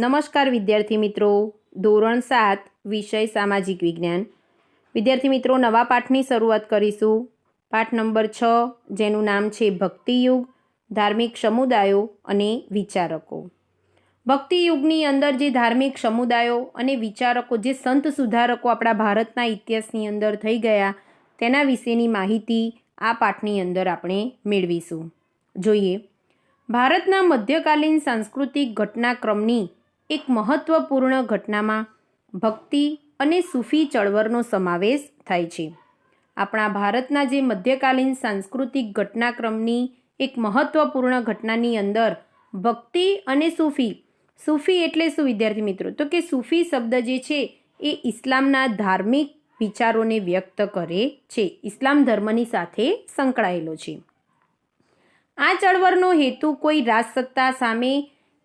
નમસ્કાર વિદ્યાર્થી મિત્રો. ધોરણ સાત, વિષય સામાજિક વિજ્ઞાન. વિદ્યાર્થી મિત્રો, નવા પાઠની શરૂઆત કરીશું. પાઠ નંબર છ, જેનું નામ છે ભક્તિયુગ, ધાર્મિક સમુદાયો અને વિચારકો. ભક્તિયુગની અંદર જે ધાર્મિક સમુદાયો અને વિચારકો, જે સંત સુધારકો આપણા ભારતના ઇતિહાસની અંદર થઈ ગયા, તેના વિશેની માહિતી આ પાઠની અંદર આપણે મેળવીશું. જોઈએ. ભારતના મધ્યકાલીન સાંસ્કૃતિક ઘટનાક્રમની એક મહત્વપૂર્ણ ઘટનામાં ભક્તિ અને સૂફી ચળવળનો સમાવેશ થાય છે. આપણા ભારતના જે મધ્યકાલીન સાંસ્કૃતિક ઘટનાક્રમની એક મહત્વપૂર્ણ ઘટનાની અંદર ભક્તિ અને સૂફી સૂફી એટલે શું વિદ્યાર્થી મિત્રો? તો કે સૂફી શબ્દ જે છે એ ઇસ્લામના ધાર્મિક વિચારોને વ્યક્ત કરે છે. ઇસ્લામ ધર્મની સાથે સંકળાયેલો છે. આ ચળવળનો હેતુ કોઈ રાજસત્તા સામે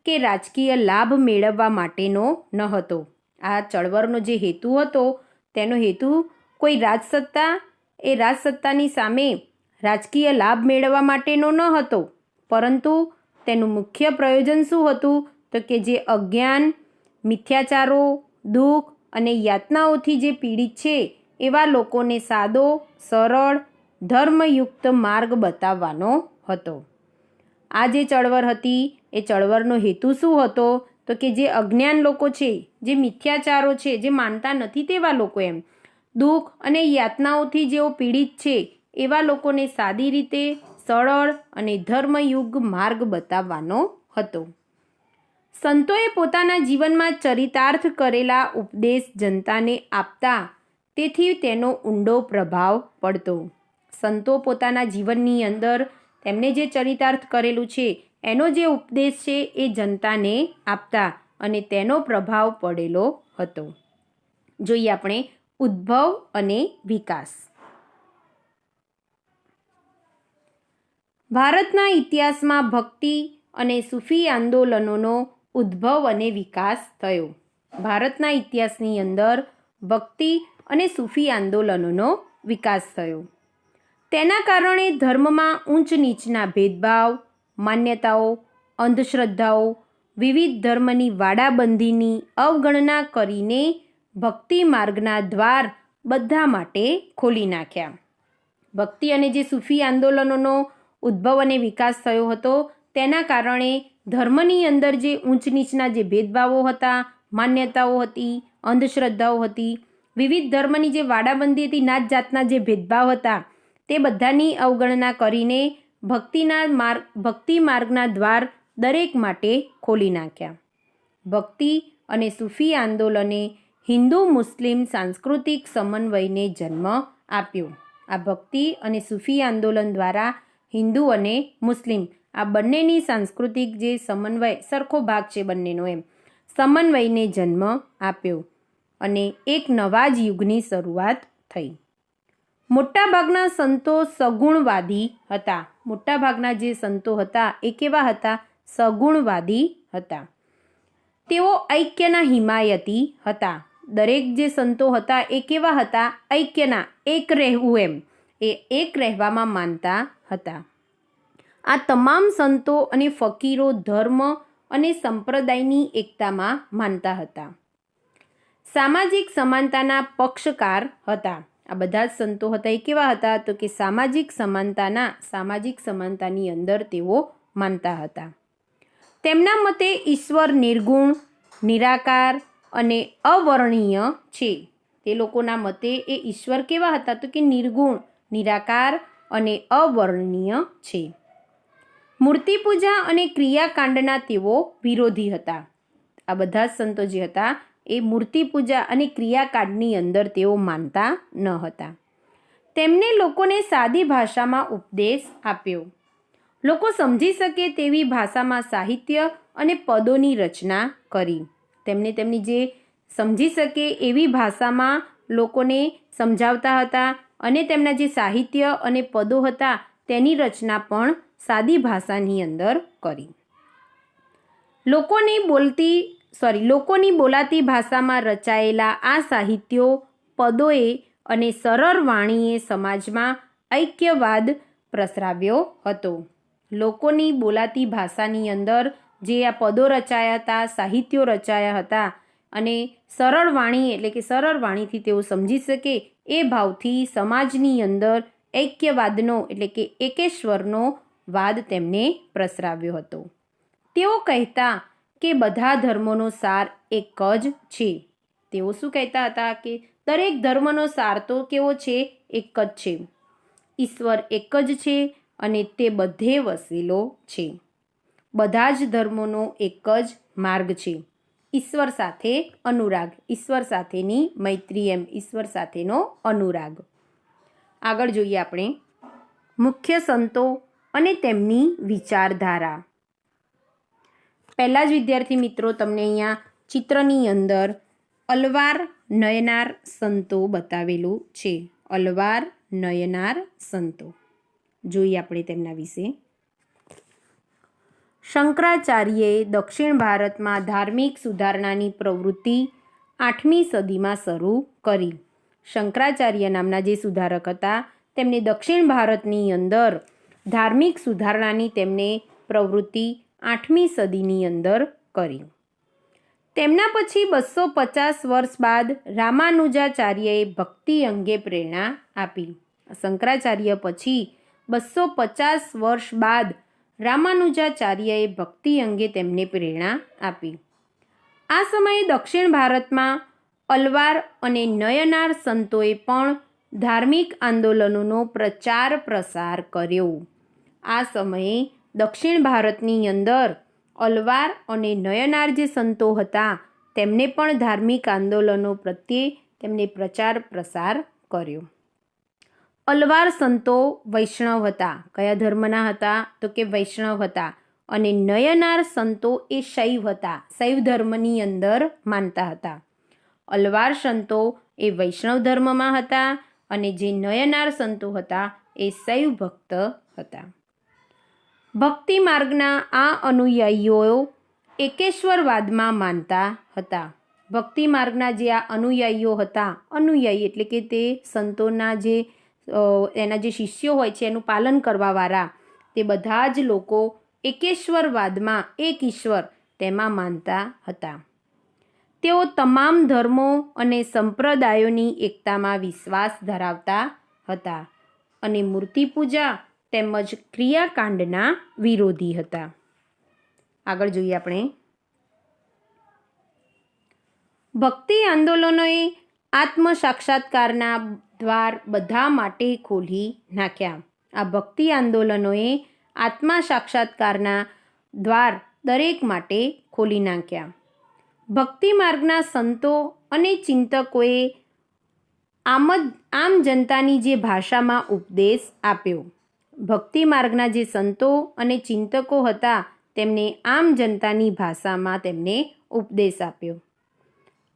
કે રાજકીય લાભ મેળવવા માટેનો ન હતો. આ ચળવળનો જે હેતુ હતો, તેનો હેતુ કોઈ રાજસત્તા, એ રાજસત્તાની સામે રાજકીય લાભ મેળવવા માટેનો ન હતો. પરંતુ તેનું મુખ્ય પ્રયોજન શું હતું? તો કે જે અજ્ઞાન, મિથ્યાચારો, દુઃખ અને યાતનાઓથી જે પીડિત છે, એવા લોકોને સાદો, સરળ, ધર્મયુક્ત માર્ગ બતાવવાનો હતો. આ જે ચળવળ હતી એ ચળવળનો હેતુ શું હતો? તો કે જે અજ્ઞાન લોકો છે, જે મિથ્યાચારો છે, જે માનતા નથી તેવા લોકો એમ. દુઃખ અને યાતનાઓથી જેઓ પીડિત છે, એવા લોકોને સાદી રીતે સરળ અને ધર્મયુગ માર્ગ બતાવવાનો હતો. સંતોએ પોતાના જીવનમાં ચરિતાર્થ કરેલા ઉપદેશ જનતાને આપતા તેથી તેનો ઊંડો પ્રભાવ પડતો. સંતો પોતાના જીવનની અંદર તેમણે જે ચરિતાર્થ કરેલું છે એનો જે ઉપદેશ છે એ જનતાને આપતા અને તેનો પ્રભાવ પડેલો હતો. જોઈએ આપણે ઉદ્ભવ અને વિકાસ. ભારતના ઇતિહાસમાં ભક્તિ અને સૂફી આંદોલનોનો ઉદ્ભવ અને વિકાસ થયો. ભારતના ઇતિહાસની અંદર ભક્તિ અને સૂફી આંદોલનોનો વિકાસ થયો. તેના કારણે ધર્મમાં ઊંચ નીચના ભેદભાવ માન્યતાઓ, અંધશ્રદ્ધાઓ, વિવિધ ધર્મની વાડાબંધીની અવગણના કરીને ભક્તિ માર્ગના દ્વાર બધા માટે ખોલી નાખ્યા. ભક્તિ અને જે સૂફી આંદોલનોનો ઉદ્ભવ અને વિકાસ થયો હતો, તેના કારણે ધર્મની અંદર જે ઊંચ નીચના જે ભેદભાવો હતા, માન્યતાઓ હતી, અંધશ્રદ્ધાઓ હતી, વિવિધ ધર્મની જે વાડાબંધી હતી, નાત જાતના જે ભેદભાવ હતા, તે બધાની અવગણના કરીને ભક્તિના માર્ગ, ભક્તિ માર્ગના દ્વાર દરેક માટે ખોલી નાખ્યા. ભક્તિ અને સૂફી આંદોલને હિન્દુ, મુસ્લિમ સાંસ્કૃતિક સમન્વયને જન્મ આપ્યો. આ ભક્તિ અને સૂફી આંદોલન દ્વારા હિન્દુ અને મુસ્લિમ આ બંનેની સાંસ્કૃતિક જે સમન્વય, સરખો ભાગ છે બંનેનો એમ, સમન્વયને જન્મ આપ્યો અને એક નવા જ યુગની શરૂઆત થઈ. મોટાભાગના સંતો સગુણવાદી હતા. મોટાભાગના જે સંતો હતા, એ કેવા હતા? સગુણવાદી હતા. તેઓ ઐક્યના હિમાયતી હતા. દરેક જે સંતો હતા, એ કેવા હતા? ઐક્યના, એક રહેવું એમ. એ એક રહેવામાં માનતા હતા. આ તમામ સંતો અને ફકીરો ધર્મ અને સંપ્રદાયની એકતામાં માનતા હતા. સામાજિક સમાનતાના પક્ષકાર હતા. આ બધા જ સંતો હતા એ કેવા હતા? તો કે સામાજિક સમાનતાના, સામાજિક સમાનતાની અંદર તેઓ માનતા હતા. તેમના મતે ઈશ્વર નિર્ગુણ, નિરાકાર અને અવર્ણીય છે. તે લોકોના મતે એ ઈશ્વર કેવા હતા? તો કે નિર્ગુણ, નિરાકાર અને અવર્ણીય છે. મૂર્તિ પૂજા અને ક્રિયાકાંડના તેઓ વિરોધી હતા. આ બધા જ સંતો જે હતા એ મૂર્તિ પૂજા અને ક્રિયાકાંડની અંદર તેઓ માનતા ન હતા. તેમને લોકોને સાદી ભાષામાં ઉપદેશ આપ્યો. લોકો સમજી શકે તેવી ભાષામાં સાહિત્ય અને પદોની રચના કરી. તેમને તેમની જે સમજી શકે એવી ભાષામાં લોકોને સમજાવતા હતા અને તેમના જે સાહિત્ય અને પદો હતા તેની રચના પણ સાદી ભાષાની અંદર કરી. લોકોને બોલતી સોરી, લોકોની બોલાતી ભાષામાં રચાયેલા આ સાહિત્યો પદોએ અને સરળ વાણીએ સમાજમાં ઐક્યવાદ પ્રસરાવ્યો હતો. લોકોની બોલાતી ભાષાની અંદર જે આ પદો રચાયા હતા, સાહિત્યો રચાયા હતા અને સરળ વાણી એટલે કે સરળ વાણીથી તેઓ સમજી શકે એ ભાવથી સમાજની અંદર ઐક્યવાદનો એટલે કે એકેશ્વરનો વાદ તેમને પ્રસરાવ્યો હતો. તેઓ કહેતા કે બધા ધર્મોનો સાર એક જ છે. તેઓ શું કહેતા હતા કે દરેક ધર્મનો સાર તો કેવો છે? એક જ છે. ઈશ્વર એક જ છે અને તે બધે વસેલો છે. બધા જ ધર્મોનો એક જ માર્ગ છે. ઈશ્વર સાથે અનુરાગ, ઈશ્વર સાથેની મૈત્રી એમ ઈશ્વર સાથેનો અનુરાગ. આગળ જોઈએ આપણે મુખ્ય સંતો અને તેમની વિચારધારા. પહેલાં જ વિદ્યાર્થી મિત્રો તમને અહીંયા ચિત્રની અંદર અલવાર નયનાર સંતો બતાવેલું છે. અલવાર નયનાર સંતો. જોઈએ આપણે તેમના વિશે. શંકરાચાર્યએ દક્ષિણ ભારતમાં ધાર્મિક સુધારણાની પ્રવૃત્તિ આઠમી સદીમાં શરૂ કરી. શંકરાચાર્ય નામના જે સુધારક હતા, તેમને દક્ષિણ ભારતની અંદર ધાર્મિક સુધારણાની તેમને પ્રવૃત્તિ આઠમી સદીની અંદર કરી તેમના પછી બસો પચાસ વર્ષ બાદ રામાનુજાચાર્યએ ભક્તિ અંગે પ્રેરણા આપી. શંકરાચાર્ય પછી બસો પચાસ વર્ષ બાદ રામાનુજાચાર્યએ ભક્તિ અંગે તેમને પ્રેરણા આપી. આ સમયે દક્ષિણ ભારતમાં અલવાર અને નયનાર સંતોએ પણ ધાર્મિક આંદોલનોનો પ્રચાર પ્રસાર કર્યો. આ સમયે દક્ષિણ ભારતની અંદર અલવાર અને નયનાર જે સંતો હતા, તેમને પણ ધાર્મિક આંદોલનો પ્રત્યે તેમને પ્રચાર પ્રસાર કર્યો. અલવાર સંતો વૈષ્ણવ હતા. કયા ધર્મના હતા? તો કે વૈષ્ણવ હતા. અને નયનાર સંતો એ શૈવ હતા. શૈવ ધર્મની અંદર માનતા હતા. અલવાર સંતો એ વૈષ્ણવ ધર્મમાં હતા અને જે નયનાર સંતો હતા એ શૈવ ભક્ત હતા. ભક્તિ માર્ગના આ અનુયાયીઓ એકેશ્વરવાદમાં માનતા હતા. ભક્તિ માર્ગના જે આ અનુયાયીઓ હતા, અનુયાયી એટલે કે તે સંતોના જે એના જે શિષ્યો હોય છે, એનું પાલન કરવાવાળા, તે બધા જ લોકો એકેશ્વરવાદમાં એક ઈશ્વર તેમાં માનતા હતા. તેઓ તમામ ધર્મો અને સંપ્રદાયોની એકતામાં વિશ્વાસ ધરાવતા હતા અને મૂર્તિ પૂજા તેમજ ક્રિયાકાંડના વિરોધી હતા. આગળ જોઈએ આપણે. ભક્તિ આંદોલનોએ આત્મ સાક્ષાત્કારના દ્વાર બધા માટે ખોલી નાખ્યા. આ ભક્તિ આંદોલનોએ આત્મા સાક્ષાત્કારના દ્વાર દરેક માટે ખોલી નાખ્યા. ભક્તિ માર્ગના સંતો અને ચિંતકોએ આમ આમ જનતાની જે ભાષામાં ઉપદેશ આપ્યો. ભક્તિ માર્ગના જે સંતો અને ચિંતકો હતા, તેમને આમ જનતાની ભાષામાં તેમને ઉપદેશ આપ્યો.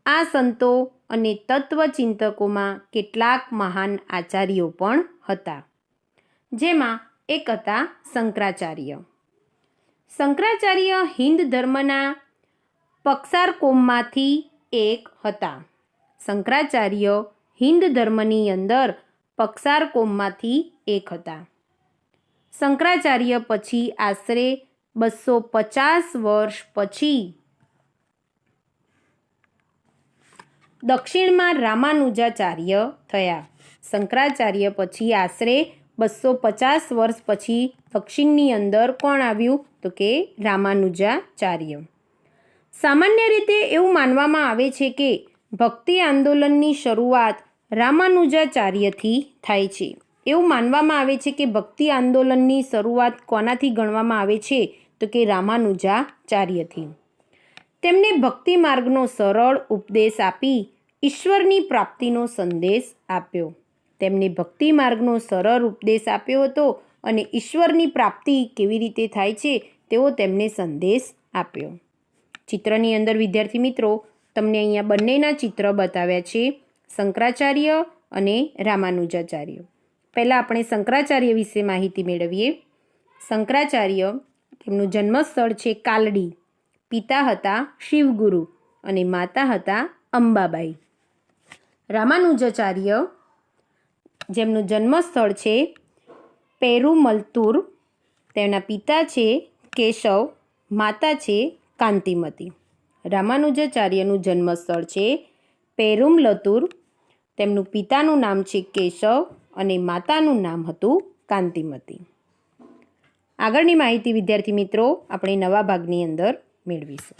આ સંતો અને તત્વચિંતકોમાં કેટલાક મહાન આચાર્યો પણ હતા, જેમાં એક હતા શંકરાચાર્ય. શંકરાચાર્ય હિન્દ ધર્મના પક્ષારકોમમાંથી એક હતા. શંકરાચાર્ય હિન્દ ધર્મની અંદર પક્ષારકોમમાંથી એક હતા. શંકરાચાર્ય પછી આશરે બસો પચાસ વર્ષ પછી દક્ષિણમાં રામાનુજાચાર્ય થયા. શંકરાચાર્ય પછી આશરે બસો પચાસ વર્ષ પછી દક્ષિણની અંદર કોણ આવ્યું? તો કે રામાનુજાચાર્ય. સામાન્ય રીતે એવું માનવામાં આવે છે કે ભક્તિ આંદોલનની શરૂઆત રામાનુજાચાર્યથી થાય છે. એવું માનવામાં આવે છે કે ભક્તિ આંદોલનની શરૂઆત કોનાથી ગણવામાં આવે છે? તો કે રામાનુજાચાર્યથી. તેમને ભક્તિ માર્ગનો સરળ ઉપદેશ આપી ઈશ્વરની પ્રાપ્તિનો સંદેશ આપ્યો. તેમને ભક્તિ માર્ગનો સરળ ઉપદેશ આપ્યો હતો અને ઈશ્વરની પ્રાપ્તિ કેવી રીતે થાય છે તેવો તેમને સંદેશ આપ્યો. ચિત્રની અંદર, વિદ્યાર્થી મિત્રો, તમને અહીંયા બંનેના ચિત્ર બતાવ્યા છે શંકરાચાર્ય અને રામાનુજાચાર્ય. પહેલાં આપણે શંકરાચાર્ય વિશે માહિતી મેળવીએ. શંકરાચાર્ય તેમનું જન્મસ્થળ છે કાલડી. પિતા હતા શિવગુરુ અને માતા હતા અંબાબાઈ. રામાનુજાચાર્ય જેમનું જન્મસ્થળ છે પેરુમલતુર, તેમના પિતા છે કેશવ, માતા છે કાંતિમતી. રામાનુજાચાર્યનું જન્મસ્થળ છે પેરુમલતુર, તેમનું પિતાનું નામ છે કેશવ અને માતાનું નામ હતું કાંતિમતી. આગળની માહિતી વિદ્યાર્થી મિત્રો આપણે નવા ભાગની અંદર મેળવીશું.